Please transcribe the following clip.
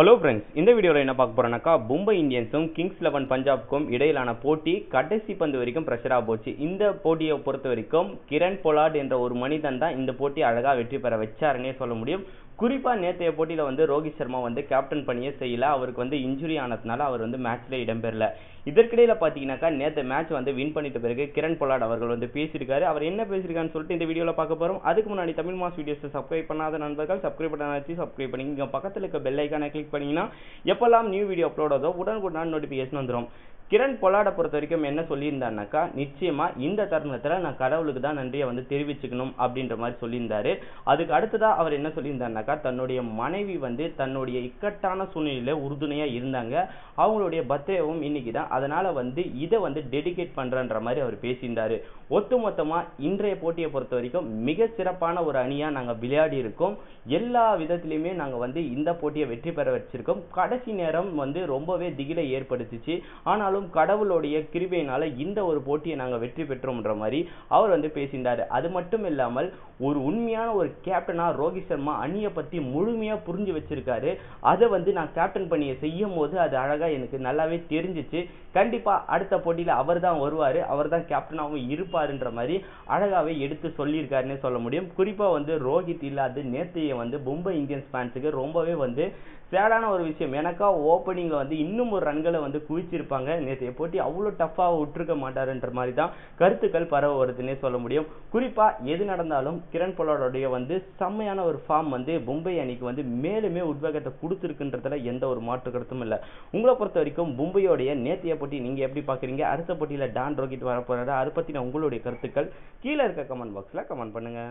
Hello friends இந்த வீடியோவில் என்ன பார்க்க போகிறோம்னாக்கா மும்பை இந்தியன்ஸும் கிங்ஸ் லெவன் பஞ்சாப்க்கும் இடையிலான போட்டி கடைசி பந்து வரைக்கும் ப்ரெஷராக போச்சு. இந்த போட்டியை பொறுத்த வரைக்கும் கிரண் பொலாட் என்ற ஒரு மனிதன் தான் இந்த போட்டி அழகாக வெற்றி பெற வச்சாருன்னே சொல்ல முடியும். குறிப்பாக நேற்றைய போட்டியில் வந்து ரோஹித் சர்மா வந்து கேப்டன் பணியே செய்யல. அவருக்கு வந்து இன்ஜுரி ஆனதுனால அவர் வந்து மேட்ச்ல இடம்பெறல. இதற்கிடையில் பார்த்தீங்கன்னாக்கா நேற்று மேட்ச் வந்து வின் பண்ணிட்ட பிறகு கிரண் பொலாட் அவர்கள் வந்து பேசியிருக்காரு. அவர் என்ன பேசியிருக்காருன்னு சொல்லிட்டு இந்த வீடியோவில் பார்க்க போகிறோம் அதுக்கு முன்னாடி தமிழ் மாஸ் வீடியோஸை சப்ஸ்கிரைப் பண்ணாத நண்பர்கள் சப்ஸ்கிரைப் பண்ணாச்சு சப்ஸ்கிரைப் பண்ணி இங்கே பக்கத்தில் இருக்க பெல் ஐக்கானை கிளிக் பண்ணிங்கன்னா எப்போல்லாம் நியூ வீடியோ அப்லோட் ஆகுதோ உடனுக்குடன் நோட்டிஃபிகேஷன் வந்துடும் கிரண் பொலாடை பொறுத்த வரைக்கும் என்ன சொல்லியிருந்தாருனாக்கா நிச்சயமா இந்த தருணத்தில் நான் கடவுளுக்கு தான் நன்றியை வந்து தெரிவிச்சுக்கணும் அப்படின்ற மாதிரி சொல்லியிருந்தாரு. அதுக்கு அடுத்ததா அவர் என்ன சொல்லியிருந்தாருனாக்கா தன்னுடைய மனைவி வந்து தன்னுடைய இக்கட்டான சூழ்நிலையில உறுதுணையா இருந்தாங்க. அவங்களுடைய பர்த்டேவும் இன்னைக்கு தான். அதனால வந்து இதை வந்து டெடிகேட் பண்றன்ற மாதிரி அவர் பேசியிருந்தாரு. ஒட்டுமொத்தமா இன்றைய போட்டியை பொறுத்த வரைக்கும் மிக சிறப்பான ஒரு அணியா நாங்க விளையாடி இருக்கோம். எல்லா விதத்திலையுமே நாங்க வந்து இந்த போட்டியை வெற்றி பெற வச்சிருக்கோம். கடைசி நேரம் வந்து ரொம்பவே திகிலை ஏற்படுத்துச்சு. ஆனாலும் கடவுளுடைய கிருபையினால இந்த ஒரு போட்டியை நாங்கள் வெற்றி பெற்றோம்ன்ற மாதிரி அவர் வந்து பேசியிருந்தார். அது மட்டும் இல்லாமல் ஒரு உண்மையான ஒரு கேப்டனா ரோஹித் சர்மா அணியை பற்றி முழுமையாக புரிஞ்சு வச்சிருக்காரு. அதை வந்து நான் கேப்டன் பணியை செய்யும் போது அது அழகாக எனக்கு நல்லாவே தெரிஞ்சிச்சு. கண்டிப்பா அடுத்த போட்டியில் அவர் தான் வருவார். அவர் தான் கேப்டனாகவும் இருப்பாருன்ற மாதிரி அழகாவே எடுத்து சொல்லியிருக்காருன்னு சொல்ல முடியும். குறிப்பாக வந்து ரோஹித் இல்லாத நேத்தையை வந்து மும்பை இந்தியன்ஸ் ஃபேன்ஸுக்கு ரொம்பவே வந்து சேடான ஒரு விஷயம். எனக்கா ஓப்பனிங்கில் வந்து இன்னும் ஒரு ரன்களை வந்து குவிச்சிருப்பாங்க. நேற்றைய போட்டி அவ்வளோ டஃப்பாக விட்டுருக்க மாட்டாருன்ற மாதிரி தான் கருத்துக்கள் பரவ வருதுன்னே சொல்ல முடியும். குறிப்பா எது நடந்தாலும் கிரண் பொலாடோடைய வந்து செம்மையான ஒரு ஃபார்ம் வந்து மும்பை அணிக்கு வந்து மேலுமே உத்வேகத்தை கொடுத்துருக்குன்றதுல எந்த ஒரு மாற்று கருத்தும் இல்லை. உங்களை பொறுத்த வரைக்கும் மும்பையோடைய நேற்றைய போட்டி நீங்க எப்படி பார்க்குறீங்க அடுத்த போட்டியில் டான் ரோஹித் வரப்போறாரு. அதை பற்றின உங்களுடைய கருத்துக்கள் கீழே இருக்க கமெண்ட் பாக்ஸில் கமெண்ட் பண்ணுங்க.